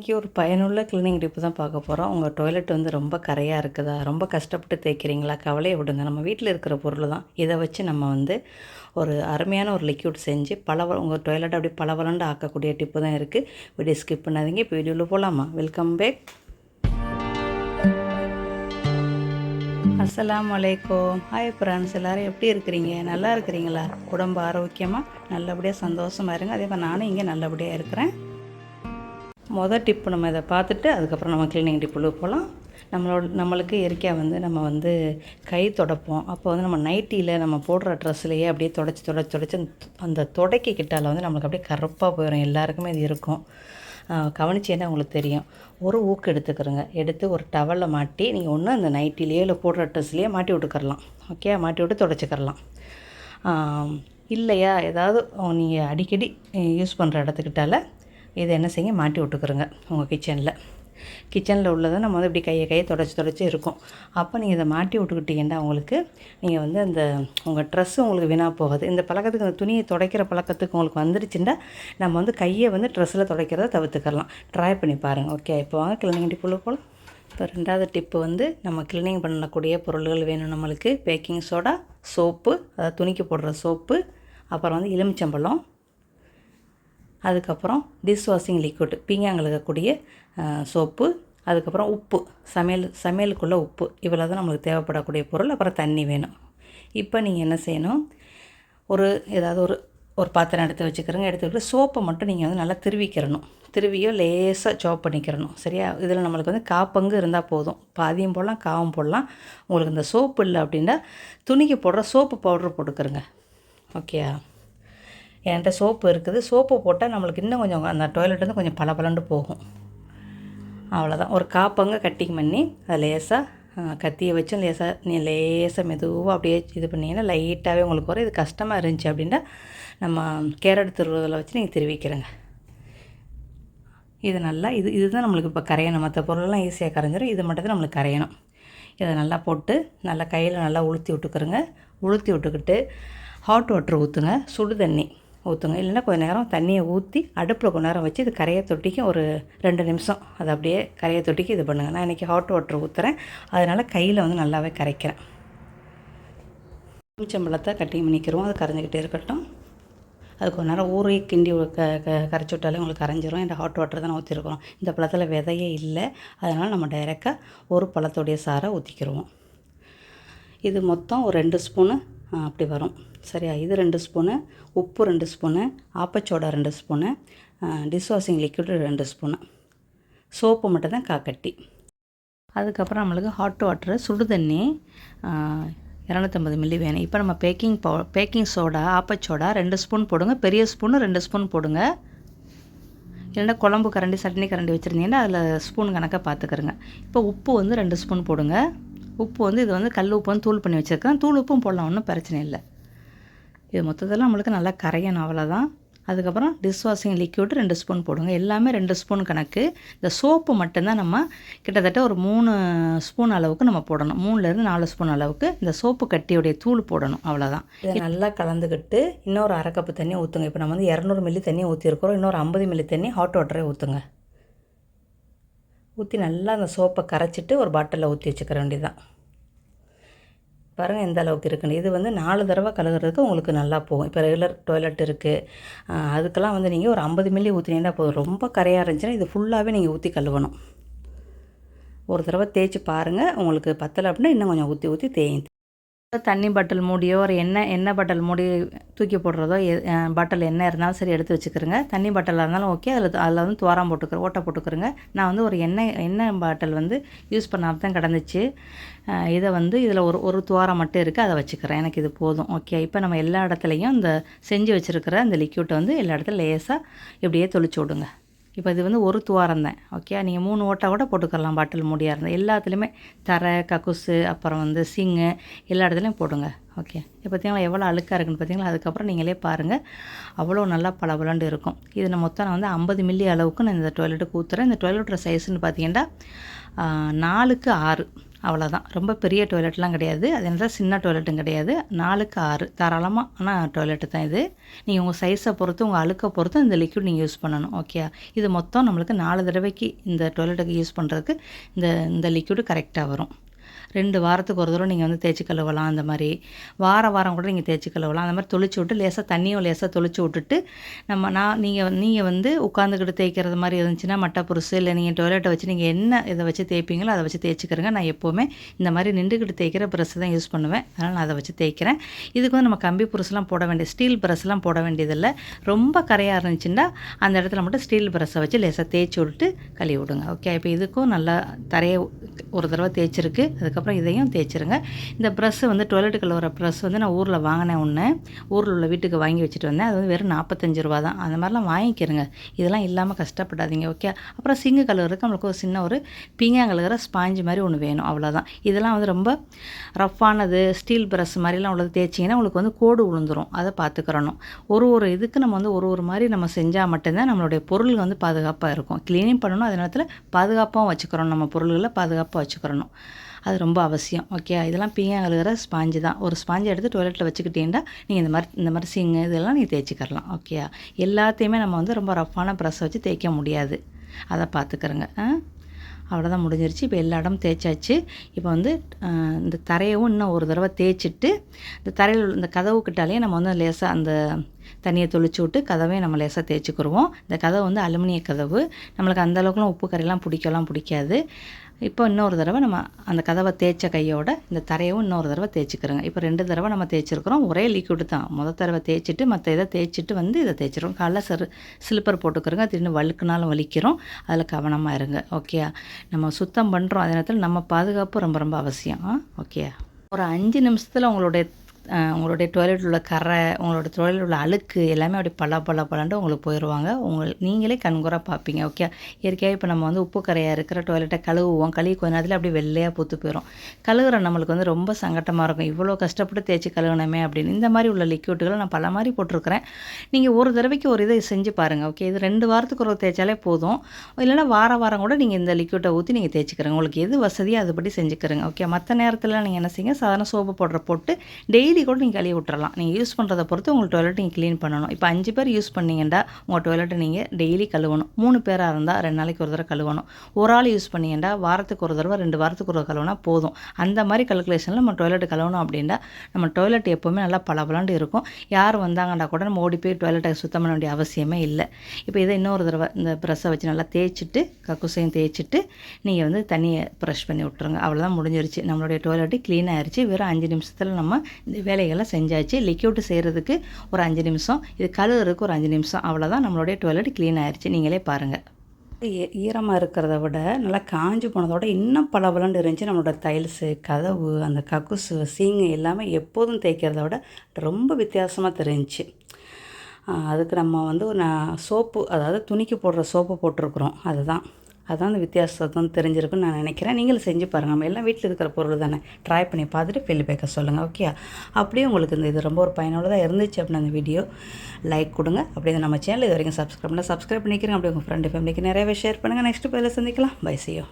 இன்றைக்கி ஒரு பயனுள்ள க்ளீனிங் டிப்பு தான் பார்க்க போகிறோம் உங்கள் டாய்லெட் வந்து ரொம்ப கரையாக இருக்குதா? ரொம்ப கஷ்டப்பட்டு தேய்க்கிறீங்களா? கவலையை விடுங்க. நம்ம வீட்டில் இருக்கிற பொருள் தான். இதை வச்சு நம்ம வந்து ஒரு அருமையான ஒரு லிக்யூட் செஞ்சு பளவ உங்கள் டாய்லெட் அப்படி பளபளண்டு ஆக்கக்கூடிய டிப்பு தான் இருக்குது வீடியோ ஸ்கிப் பண்ணாதீங்க. இப்போ வீடியோவில் போகலாமா வெல்கம் பேக் அஸ்லாம் வலைக்கம் ஹாய் ஃப்ரெண்ட்ஸ் எல்லோரும் எப்படி இருக்கிறீங்க? நல்லா இருக்கிறீங்களா? உடம்பு ஆரோக்கியமாக நல்லபடியாக சந்தோஷமாக இருங்க. அதே மாதிரி நானும் இங்கே நல்லபடியாக இருக்கிறேன். மொதல் டிப்பு நம்ம இதை பார்த்துட்டு அதுக்கப்புறம் நம்ம கிளீனிங் டிப்புள்ள போகலாம் நம்மளோட நம்மளுக்கு இயற்கையாக வந்து நம்ம வந்து கை தொடப்போம். அப்போ வந்து நம்ம நைட்டியில் நம்ம போடுற ட்ரெஸ்லையே அப்படியே தொடச்சி தொடச்சி தொடச்சி அந்த தொடக்கி வந்து நம்மளுக்கு அப்படியே கருப்பாக போயிடும் எல்லாருக்குமே இது இருக்கும். கவனிச்சேன்னா உங்களுக்கு தெரியும்? ஒரு ஊக்கு எடுத்துக்கிறோங்க. எடுத்து ஒரு டவலில் மாட்டி நீங்கள் ஒன்று அந்த நைட்டிலேயே இல்லை போடுற ட்ரெஸ்லேயே மாட்டி விட்டுக்கரலாம் ஓகே மாட்டி விட்டு தொடச்சிக்கிறலாம். இல்லையா? ஏதாவது நீங்கள் அடிக்கடி யூஸ் பண்ணுற இடத்துக்கிட்டால இதை என்ன செய்யுங்க? மாட்டி விட்டுக்கிறோங்க உங்கள் கிச்சனில் கிச்சனில் உள்ளதை நம்ம வந்து இப்படி கையை கையை தொடச்சி தொடச்சி இருக்கும். அப்போ நீங்கள் இதை மாட்டி விட்டுக்கிட்டீங்கன்னா உங்களுக்கு நீங்கள் வந்து அந்த உங்கள் ட்ரெஸ்ஸு உங்களுக்கு வீணாக போகாது. இந்த பழக்கத்துக்கு அந்த துணியை துடைக்கிற பழக்கத்துக்கு உங்களுக்கு வந்துருச்சுன்னா நம்ம வந்து கையை வந்து ட்ரெஸ்ஸில் துடைக்கிறத தவிர்த்துக்கலாம். ட்ரை பண்ணி பாருங்கள் ஓகே இப்போ வாங்க கிளீனிங் டிப்புள்ள போகலாம் இப்போ ரெண்டாவது டிப்பு வந்து நம்ம கிளீனிங் பண்ணக்கூடிய பொருள்கள் வேணும் நம்மளுக்கு. பேக்கிங் சோடா சோப்பு அதாவது துணிக்கு போடுற சோப்பு அப்புறம் வந்து எலுமிச்சம்பழம் அதுக்கப்புறம் டிஷ் வாஷிங் லிக்விட் பீங்காங்கழுகக்கூடிய சோப்பு அதுக்கப்புறம் உப்பு சமையல் சமையலுக்குள்ளே உப்பு இவ்வளோ தான் நம்மளுக்கு தேவைப்படக்கூடிய பொருள். அப்புறம் தண்ணி வேணும். இப்போ நீங்கள் என்ன செய்யணும்? ஒரு ஏதாவது ஒரு ஒரு பாத்திரம் எடுத்து வச்சுக்கிறோங்க. எடுத்துக்கிட்டு சோப்பை மட்டும் நீங்கள் வந்து நல்லா திருவிக்கிறணும். திருவியோ லேசாக சாப் பண்ணிக்கிறணும். சரியா? இதில் நம்மளுக்கு வந்து காப்பங்கு இருந்தால் போதும். பாதியும் போடலாம் காவும் போடலாம். உங்களுக்கு இந்த சோப்பு இல்லை அப்படின்னா துணிக்கு போடுற சோப்பு பவுட்ரு போட்டுக்கிறோங்க. ஓகேயா? என்கிட்ட சோப்பு இருக்குது. சோப்பு போட்டால் நம்மளுக்கு இன்னும் கொஞ்சம் அந்த டாய்லெட் வந்து கொஞ்சம் பளபளண்டு போகும். அவ்வளோதான் ஒரு காப்பங்க கட்டிங் பண்ணி அதை லேசாக கத்தியை வச்சு லேசாக நீ லேசாக மெதுவாக அப்படியே இது பண்ணிங்கன்னா லைட்டாகவே உங்களுக்கு வரும். இது கஷ்டமாக இருந்துச்சு அப்படின்னா நம்ம கேரட் திருவுறதில் வச்சு நீங்கள் திருவிக்கிறேங்க. இது நல்லா இது இதுதான் நம்மளுக்கு இப்போ கரையணும். மற்ற பொருளெல்லாம் ஈஸியாக கரைஞ்சிடும் இது மட்டும் தான் நம்மளுக்கு கரையணும். இதை நல்லா போட்டு நல்லா கையில் நல்லா உளுத்தி விட்டுக்கிறோங்க. உளுத்தி விட்டுக்கிட்டு ஹாட் வாட்டர் ஊற்றுங்க சுடு தண்ணி. ஊற்றுங்க இல்லைன்னா கொஞ்சம் நேரம் தண்ணியை ஊற்றி அடுப்பில் கொஞ்ச நேரம் வச்சு இது கரையை தொட்டிக்கு ஒரு ரெண்டு நிமிஷம். அதை அப்படியே கரையை தொட்டிக்கு இது பண்ணுங்கள் நான் இன்றைக்கி ஹாட் வாட்டர் ஊற்றுறேன் அதனால் கையில் வந்து நல்லாவே கரைக்கிறேன். எலுமிச்சம்பழத்தை கட்டி பண்ணிக்கிறோம் அது கரைஞ்சிக்கிட்டே இருக்கட்டும். அது கொஞ்ச நேரம் ஊறி கிண்டி க க கரைச்சி விட்டாலே உங்களுக்கு கரைஞ்சிரும். இந்த ஹாட் வாட்டர் தான் ஊற்றிருக்கிறோம் இந்த பழத்தில் விதையே இல்லை. அதனால் நம்ம டைரெக்டாக ஒரு பழத்துடைய சாரை ஊற்றிக்கிடுவோம் இது மொத்தம் ஒரு ரெண்டு ஸ்பூனு அப்படி வரும். சரியா? இது ரெண்டு ஸ்பூனு உப்பு ரெண்டு ஸ்பூனு ஆப்பச்சோடா ரெண்டு ஸ்பூனு டிஷ் வாஷிங் லிக்விட் ரெண்டு ஸ்பூனு. சோப்பு மட்டும் தான் காக்கட்டி அதுக்கப்புறம் நம்மளுக்கு ஹாட் வாட்டர் சுடு தண்ணி இரநூத்தம்பது மில்லி வேணும். இப்போ நம்ம பேக்கிங் பவு பேக்கிங் சோடா ஆப்பச்சோடா ரெண்டு ஸ்பூன் போடுங்க. பெரிய ஸ்பூனு ரெண்டு ஸ்பூன் போடுங்க. இல்லைன்னா குழம்பு கரண்டி சட்னி கரண்டி வச்சுருந்தீங்கன்னா அதில் ஸ்பூன் கணக்காக பார்த்துக்கிறங்க. இப்போ உப்பு வந்து ரெண்டு ஸ்பூன் போடுங்க. உப்பு வந்து இது வந்து கல் உப்பு வந்து தூள் பண்ணி வச்சுருக்கேன். தூள் உப்பும் போடலாம் ஒன்றும் பிரச்சனை இல்லை. இது மொத்தத்தில் நம்மளுக்கு நல்லா கரையணும் அவ்வளோதான் அதுக்கப்புறம் டிஷ் வாஷிங் லிக்யூட் ரெண்டு ஸ்பூன் போடுங்க. எல்லாமே ரெண்டு ஸ்பூன் கணக்கு. இந்த சோப்பு மட்டும்தான் நம்ம கிட்டத்தட்ட ஒரு மூணு ஸ்பூன் அளவுக்கு நம்ம போடணும். மூணுலேருந்து நாலு ஸ்பூன் அளவுக்கு இந்த சோப்பு கட்டியுடைய தூள் போடணும் அவ்வளோதான் இதை நல்லா கலந்துக்கிட்டு இன்னொரு அரை கப்பு தண்ணி ஊற்றுங்க இப்போ நம்ம வந்து இரநூறு மில்லி தண்ணி ஊற்றிருக்கிறோம் இன்னொரு ஐம்பது மில்லி தண்ணி ஹாட் வாட்டரே ஊற்றுங்க ஊற்றி நல்லா அந்த சோப்பை கரைச்சிட்டு ஒரு பாட்டிலில் ஊற்றி வச்சுக்கிற வேண்டியதான் பாருங்கள் எந்த அளவுக்கு இருக்குன்னு. இது வந்து நாலு தடவை கழுகுறதுக்கு உங்களுக்கு நல்லா போகும். இப்போ ரெகுலர் டாய்லெட் இருக்குது அதுக்கெல்லாம் வந்து நீங்கள் ஒரு ஐம்பது மில்லி ஊற்றினீங்கன்னா போதும். ரொம்ப கரையாக இருந்துச்சுன்னா இது ஃபுல்லாகவே நீங்கள் ஊற்றி கழுவணும். ஒரு தடவை தேய்ச்சி பாருங்கள் உங்களுக்கு பத்தலை அப்படின்னா இன்னும் கொஞ்சம் ஊற்றி ஊற்றி தேயும். தண்ணி பாட்டில் மூடியோ ஒரு எண்ணெய் எண்ணெய் பாட்டில் மூடி தூக்கி போடுறதோ பாட்டில் எண்ணெய் இருந்தாலும் சரி எடுத்து வச்சுக்கிறேங்க தண்ணி பாட்டிலாக இருந்தாலும் ஓகே அதில் அதில் வந்து துவாரம் போட்டுக்கிறேன் ஓட்டை போட்டுக்கிறேங்க நான் வந்து ஒரு எண்ணெய் எண்ணெய் பாட்டில் வந்து யூஸ் பண்ணாமல் தான் கிடந்துச்சு இதை வந்து இதில் ஒரு ஒரு துவாரம் மட்டும் இருக்குது அதை வச்சுக்கிறேன். எனக்கு இது போதும். ஓகே இப்போ நம்ம எல்லா இடத்துலையும் இந்த செஞ்சு வச்சுருக்கிற அந்த லிக்யூட்டை வந்து எல்லா இடத்துல லேசாக இப்படியே தொளிச்சு விடுங்க. இப்போ இது வந்து ஒரு துவாரம் தான் ஓகே நீங்கள் மூணு ஓட்டை கூட போட்டுக்கலாம் பாட்டில் மூடியாக இருந்தால் எல்லாத்துலேயுமே தரை கக்குசு அப்புறம் வந்து சிங்கு எல்லா இடத்துலையும் போடுங்க ஓகே இப்போ பார்த்தீங்களா எவ்வளோ அழுக்காக இருக்குன்னு பார்த்தீங்களா அதுக்கப்புறம் நீங்களே பாருங்கள் அவ்வளோ நல்லா பளபளண்டு இருக்கும். இது நான் மொத்தம் நான் வந்து ஐம்பது மில்லி அளவுக்கு நான் இந்த டொய்லெட்டு ஊற்றுறேன் இந்த டொய்லெட்டோட சைஸ்ன்னு பார்த்தீங்கன்னா நாலுக்கு ஆறு. அவ்வளோதான் ரொம்ப பெரிய டாய்லெட்லாம் கிடையாது. அது என்ன சின்ன டாய்லெட்டும் கிடையாது. நாலுக்கு ஆறு. தாராளமான டாய்லெட்டு தான் இது. நீங்கள் உங்கள் சைஸை பொறுத்து உங்கள் அழுக்கை பொறுத்து இந்த லிக்விட் நீங்கள் யூஸ் பண்ணணும். ஓகே இது மொத்தம் நம்மளுக்கு நாலு தடவைக்கு இந்த டாய்லெட்டுக்கு யூஸ் பண்ணுறதுக்கு இந்த இந்த லிக்விடு கரெக்டாக வரும். ரெண்டு வாரத்துக்கு ஒரு தடவை நீங்கள் வந்து தேய்ச்சி கழுவலாம் அந்த மாதிரி. வார வாரம் கூட நீங்கள் தேய்ச்சி கழுவலாம். அந்த மாதிரி தொளிச்சு விட்டு லேசாக தண்ணியும் லேசாக தொளிச்சு விட்டுட்டு நம்ம நான் நீங்கள் நீங்கள் வந்து உட்காந்துக்கிட்டு தேய்க்கிறது மாதிரி இருந்துச்சுன்னா மட்டை புருசு இல்லை நீங்கள் டொய்லெட்டை வச்சு நீங்கள் என்ன இதை வச்சு தேய்ப்பீங்களோ அதை வச்சு தேய்ச்சிக்கிறங்க. நான் எப்போவுமே இந்த மாதிரி நின்றுக்கிட்டு தேய்க்கிற ப்ரெஸ் தான் யூஸ் பண்ணுவேன். அதனால் நான் அதை வச்சு தேய்க்கிறேன். இதுக்கு வந்து நம்ம கம்பி புருசுலாம் போட வேண்டிய ஸ்டீல் ப்ரெஸ்லாம் போட வேண்டியதில்லை. ரொம்ப கரையாக இருந்துச்சுன்னா அந்த இடத்துல மட்டும் ஸ்டீல் ப்ரெஸ்ஸை வச்சு லேசாக தேய்ச்சி விட்டு கழுவி விடுங்க. ஓகே இப்போ இதுக்கும் நல்லா தரையை ஒரு தடவை தேய்ச்சிருக்கு. அதுக்கப்புறம் அதுக்கப்புறம் இதையும் தேய்ச்சிருங்க. இந்த ப்ரெஸ்ஸு வந்து டொய்லெட் கழுவுற ப்ரெஸ் வந்து நான் ஊரில் வாங்கினேன் ஒன்று ஊரில் உள்ள வீட்டுக்கு வாங்கி வச்சுட்டு வந்தேன். அது வந்து வெறும் நாற்பத்தஞ்சு ரூபா தான். அந்த மாதிரிலாம் வாங்கிக்கிறங்க. இதெல்லாம் இல்லாமல் கஷ்டப்படாதீங்க ஓகே அப்புறம் சிங்கு கழுவுறதுக்கு நம்மளுக்கு ஒரு சின்ன ஒரு பீங்கா கழுவுற ஸ்பாஞ்சு மாதிரி ஒன்று வேணும். அவ்வளோதான் இதெல்லாம் வந்து ரொம்ப ரஃப்பானது ஸ்டீல் ப்ரெஸ் மாதிரிலாம் உள்ளது தேய்ச்சிங்கன்னா உங்களுக்கு வந்து கோடு விழுந்துரும் அதை பார்த்துக்கிறணும். ஒரு ஒரு இதுக்கு நம்ம வந்து ஒரு ஒரு மாதிரி நம்ம செஞ்சால் மட்டும்தான் நம்மளுடைய பொருள் வந்து பாதுகாப்பாக இருக்கும். க்ளீனிங் பண்ணணும் அதே நேரத்தில் பாதுகாப்பாகவும் வச்சுக்கிறோம் நம்ம பொருள்களை பாதுகாப்பாக வச்சுக்கிறணும். அது ரொம்ப அவசியம். ஓகே இதெல்லாம் பீங்கா அழுகிற ஸ்பாஞ்சு தான். ஒரு ஸ்பாஞ்சு எடுத்து டொய்லெட்டில் வச்சுக்கிட்டீங்கன்னா நீங்கள் இந்த மாதிரி இந்த மாதிரி சிங்கு இதெல்லாம் நீங்கள் தேய்ச்சிக்கிறலாம். ஓகே எல்லாத்தையுமே நம்ம வந்து ரொம்ப ரஃப்பான ப்ரெஸ்ஸை வச்சு தேய்க்க முடியாது. அதை பார்த்துக்கிறோங்க. அவ்வளோதான் முடிஞ்சிருச்சு. இப்போ எல்லா இடம் தேய்ச்சாச்சு. இப்போ வந்து இந்த தரையவும் இன்னும் ஒரு தடவை தேய்ச்சிட்டு இந்த தரையில் இந்த கதவு கிட்டாலேயே நம்ம வந்து லேசாக அந்த தண்ணியை தொளிச்சு விட்டு கதவையும் நம்ம லேசாக தேய்ச்சிக்கிருவோம். இந்த கதவு வந்து அலுமினிய கதவு. நம்மளுக்கு அந்தளவுக்குலாம் உப்பு கறிலாம் பிடிக்கலாம் பிடிக்காது. இப்போ இன்னொரு தடவை நம்ம அந்த கதவை தேய்ச்ச கையோட இந்த தரையவும் இன்னொரு தடவை தேய்ச்சிக்கிறோங்க. இப்போ ரெண்டு தடவை நம்ம தேய்ச்சிருக்கிறோம். ஒரே லிக்விட் தான். முதல் தடவை தேய்ச்சிட்டு மற்ற இதை தேய்ச்சிட்டு வந்து இதை தேய்ச்சிரும் காலைல சரு ஸ்லிப்பர் போட்டுக்கிறோங்க. திடீர்னு வழுக்குனாலும் வலிக்கிறோம். அதில் கவனமாக இருங்க. ஓகே நம்ம சுத்தம் பண்ணுறோம் அதே நேரத்தில் நம்ம பாதுகாப்பு ரொம்ப ரொம்ப அவசியம். ஓகே ஒரு அஞ்சு நிமிஷத்தில் உங்களுடைய உங்களுடைய டொய்லெட்டில் உள்ள கரை உங்களோட டாய்லெட் உள்ள அழுக்கு எல்லாமே அப்படி பல பல பலன்ட்டு உங்களுக்கு போயிடுவாங்க உங்கள் நீங்களே கண்கூறாக பார்ப்பீங்க ஓகே இயற்கையாக இப்போ நம்ம வந்து உப்பு கரையாக இருக்கிற டாய்லெட்டை கழுவுவோம். கழுவி கொஞ்ச நேரத்தில் அப்படியே வெள்ளையாக பூத்து போயிடும் கழுவுற நம்மளுக்கு வந்து ரொம்ப சங்கட்டமாக இருக்கும். இவ்வளோ கஷ்டப்பட்டு தேய்ச்சி கழுவணுமே அப்படின்னு. இந்த மாதிரி உள்ள லிக்யூட்டுகளை நான் பல மாதிரி போட்டிருக்கிறேன். நீங்கள் ஒரு தடவைக்கு ஒரு இதை செஞ்சு பாருங்கள் ஓகே இது ரெண்டு வாரத்துக்கு ஒரு தேய்ச்சாலே போதும். இல்லைனா வார வாரம் கூட நீங்கள் இந்த லிக்யூட்டை ஊற்றி நீங்கள் தேய்ச்சிக்கிறங்க. உங்களுக்கு எது வசதியோ அதுபடி செஞ்சுக்கிறங்க ஓகே மற்ற நேரத்தில் நீங்கள் என்ன செய்யுங்க? சாதாரண சோப்பு போடுற போட்டு டெய்லி டெய்லி கூட நீங்கள் கழுவி விட்டுறலாம். நீங்கள் யூஸ் பண்ணுறதை பொறுத்து உங்கள் டாய்லெட் நீங்கள் க்ளீன் பண்ணணும். இப்போ அஞ்சு பேர் யூஸ் பண்ணிங்கன்னா உங்கள் டாய்லெட்டை நீங்கள் டெய்லி கழுவணும். மூணு பேராக இருந்தால் ரெண்டு நாளைக்கு ஒரு தடவை கழுவணும். ஒரு ஆள் யூஸ் பண்ணிங்கன்னா வாரத்துக்கு ஒரு தடவை ரெண்டு வாரத்துக்கு ஒரு கழுவுனா போதும். அந்த மாதிரி கல்குலேஷனில் நம்ம டாய்லெட் கழுவணும் அப்படின்னா நம்ம டாய்லெட் எப்போவுமே நல்லா பளபளண்டு இருக்கும். யார் வந்தாங்கன்னா கூட நம்ம ஓடி போய் டாய்லெட்டை சுத்தம் பண்ண வேண்டிய அவசியமே இல்லை. இப்போ இதை இன்னொரு தடவை இந்த ப்ரெஷ்ஷை வச்சு நல்லா தேய்ச்சிட்டு கக்குசையும் தேய்ச்சிட்டு நீங்கள் வந்து தண்ணியை ப்ரெஷ் பண்ணி விட்ருங்க அவ்வளோதான் முடிஞ்சிருச்சு. நம்மளுடைய டாய்லெட்டு க்ளீன் ஆயிடுச்சு வெறும் அஞ்சு நிமிஷத்தில் நம்ம இந்த வேலைகளை செஞ்சாச்சு. லிக்யூட் செய்கிறதுக்கு ஒரு அஞ்சு நிமிஷம். இது கழுவுறதுக்கு ஒரு அஞ்சு நிமிஷம். அவ்வளோதான் நம்மளுடைய டாய்லெட் க்ளீன் ஆயிடுச்சு நீங்களே பாருங்கள் ஈரமாக இருக்கிறத விட நல்லா காஞ்சி போனதோட இன்னும் பளபளன்னு இருந்துச்சு. நம்மளோட டைல்ஸு கதவு அந்த கக்குசு சீங்கு எல்லாமே எப்போதும் தேய்க்கிறத விட ரொம்ப வித்தியாசமாக தெரிஞ்சிச்சு. அதுக்கு நம்ம வந்து நான் சோப்பு அதாவது துணிக்கு போடுற சோப்பு போட்டிருக்குறோம். அதுதான். அதுதான் அந்த வித்தியாசம் தெரிஞ்சிருக்குன்னு நான் நினைக்கிறேன். நீங்களும் செஞ்சு பாருங்கள் நம்ம எல்லாம் வீட்டில் இருக்கிற பொருள் தானே. ட்ரை பண்ணி பார்த்துட்டு ஃபீல்பேக்கை சொல்லுங்கள் ஓகே அப்படியே உங்களுக்கு இந்த இது ரொம்ப ஒரு பயனுள்ளதாக இருந்துச்சு அப்படின்னு அந்த வீடியோ லைக் கொடுங்க. அப்படியே நம்ம சேனல் இது வரைக்கும் சப்ஸ்கிரைப் பண்ணால் சப்ஸ்கிரைப் பண்ணிக்கிறேன். அப்படி உங்கள் ஃப்ரெண்டு ஃபேமிலிக்கு நிறையவே ஷேர் பண்ணுங்கள் நெக்ஸ்ட் பதில் சந்திக்கலாம். பை செய்யும்